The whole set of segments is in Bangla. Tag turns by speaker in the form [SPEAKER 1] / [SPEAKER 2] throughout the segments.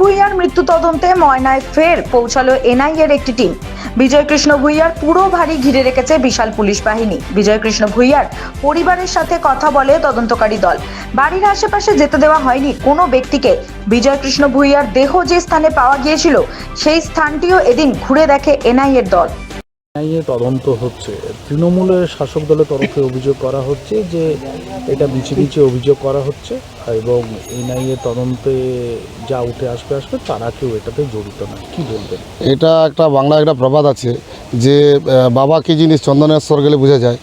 [SPEAKER 1] ভুইয়ার মৃত্যু তদন্তে ময়নায় ফের পৌঁছালো এনআইএর একটি টিম। বিজয়কৃষ্ণ ভুইয়ার পুরো ভারী ঘিরে রেখেছে বিশাল পুলিশ বাহিনী। বিজয়কৃষ্ণ ভুইয়ার পরিবারের সাথে কথা বলে তদন্তকারী দল। বাড়ির আশেপাশে যেতে দেওয়া হয়নি কোনো ব্যক্তিকে। বিজয়কৃষ্ণ ভুইয়ার দেহ যে স্থানে পাওয়া গিয়েছিল, সেই স্থানটিও এদিন ঘুরে দেখে এনআইএর দল।
[SPEAKER 2] এনআইএ তদন্ত হচ্ছে। তৃণমূলের শাসক দলের তরফে অভিযোগ করা হচ্ছে যে এটা বিছে অভিযোগ করা হচ্ছে এবং এনআইএ তদন্তে যা উঠে আসবে আসবে তারা কেউ এটাতে জড়িত না। কি বলবেন?
[SPEAKER 3] এটা একটা বাংলা একটা প্রবাদ আছে যে বাবা কি জিনিস চন্দনেশ্বর গেলে বোঝা যায়।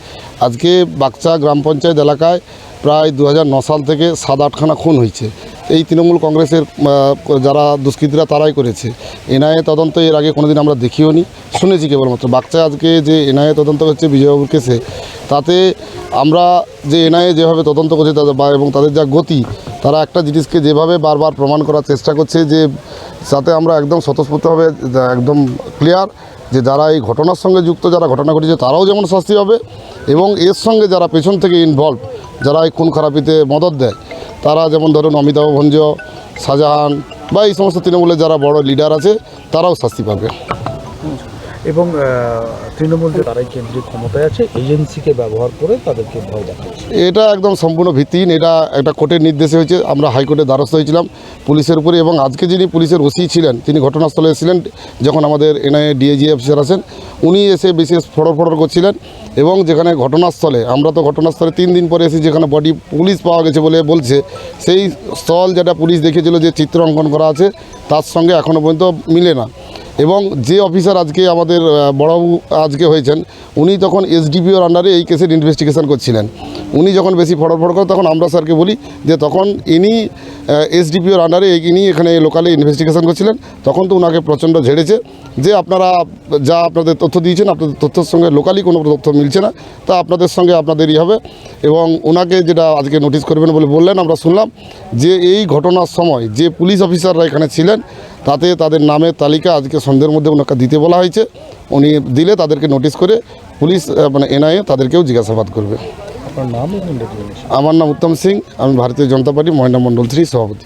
[SPEAKER 3] আজকে বাগচা গ্রাম পঞ্চায়েত এলাকায় প্রায় দু সাল থেকে সাত আটখানা খুন হয়েছে। এই তৃণমূল কংগ্রেসের যারা দুষ্কৃতীরা তারাই করেছে। এনআইএ তদন্ত এর আগে কোনোদিন আমরা দেখিও নি, শুনেছি কেবলমাত্র। বাচ্চা আজকে যে এনআইএ তদন্ত হচ্ছে বিজয়বাবুর কেসে, তাতে আমরা যে এনআইএ যেভাবে তদন্ত করছে তাদের বা, এবং তাদের যা গতি, তারা একটা জিনিসকে যেভাবে বারবার প্রমাণ করার চেষ্টা করছে যে, যাতে আমরা একদম স্বতঃস্ফূর্তভাবে একদম ক্লিয়ার যে যারা এই ঘটনার সঙ্গে যুক্ত, যারা ঘটনা ঘটেছে, তারাও যেমন শাস্তি হবে এবং এর সঙ্গে যারা পেছন থেকে ইনভলভ যারা এই খুন খারাপিতে মদত দেয় তারা যেমন ধরুন অমিতাভ ভঞ্জ শাহজাহান বা এই সমস্ত তৃণমূলের যারা বড় লিডার আছে তারাও শাস্তি পাবে।
[SPEAKER 2] এবং তৃণমূল যে তারাই কেন্দ্রীয় ক্ষমতায় আছে এজেন্সিকে ব্যবহার করে তাদেরকে ভয় দেখাচ্ছে।
[SPEAKER 3] এটা একদম সম্পূর্ণ ভিত্তিহীন এটা একটা কোর্টের নির্দেশে হয়েছে আমরা হাইকোর্টের দ্বারস্থ হয়েছিলাম পুলিশের উপরে এবং আজকে যিনি পুলিশের ওসি ছিলেন তিনি ঘটনাস্থলে এসেছিলেন যখন আমাদের এনআইএ ডিএজি অফিসার আছেন উনি এসে বিশেষ ফড়র ফড়ো করছিলেন এবং যেখানে ঘটনাস্থলে, আমরা তো ঘটনাস্থলে তিন দিন পরে এসে যেখানে বডি পুলিশ পাওয়া গেছে বলে বলছে, সেই স্থল যেটা পুলিশ দেখেছিল যে চিত্র অঙ্কন করা আছে, তার সঙ্গে এখনও পর্যন্ত মিলে না। এবং যে অফিসার আজকে আমাদের বড়বাবু আজকে হয়েছেন, উনি তখন এসডিপিওর আন্ডারে এই কেসের ইনভেস্টিগেশন করছিলেন। উনি যখন বেশি ফড়র ফড় করে, তখন আমরা স্যারকে বলি যে তখন ইনি এসডিপিওর আন্ডারে ইনি এখানে লোকালে ইনভেস্টিগেশন করছিলেন। তখন তো ওনাকে প্রচণ্ড ঝেড়েছে যে আপনারা যা আপনাদের তথ্য দিয়েছেন, আপনাদের তথ্যের সঙ্গে লোকালি কোনো তথ্য মিলছে না। তা আপনাদের সঙ্গে আপনাদেরই হবে এবং ওনাকে যেটা আজকে নোটিশ করবেন বলে বললেন, আমরা শুনলাম যে এই ঘটনার সময় যে পুলিশ অফিসাররা এখানে ছিলেন তাতে তাদের নামের তালিকা আজকে সন্ধ্যের মধ্যে ওনাকে দিতে বলা হয়েছে। উনি দিলে তাদেরকে নোটিশ করে পুলিশ মানে এনআইএ তাদেরকেও জিজ্ঞাসাবাদ করবে। আমার নাম উত্তম সিং আমি ভারতীয় জনতা পার্টি মহিলা মণ্ডল থ্রি সভাপতি।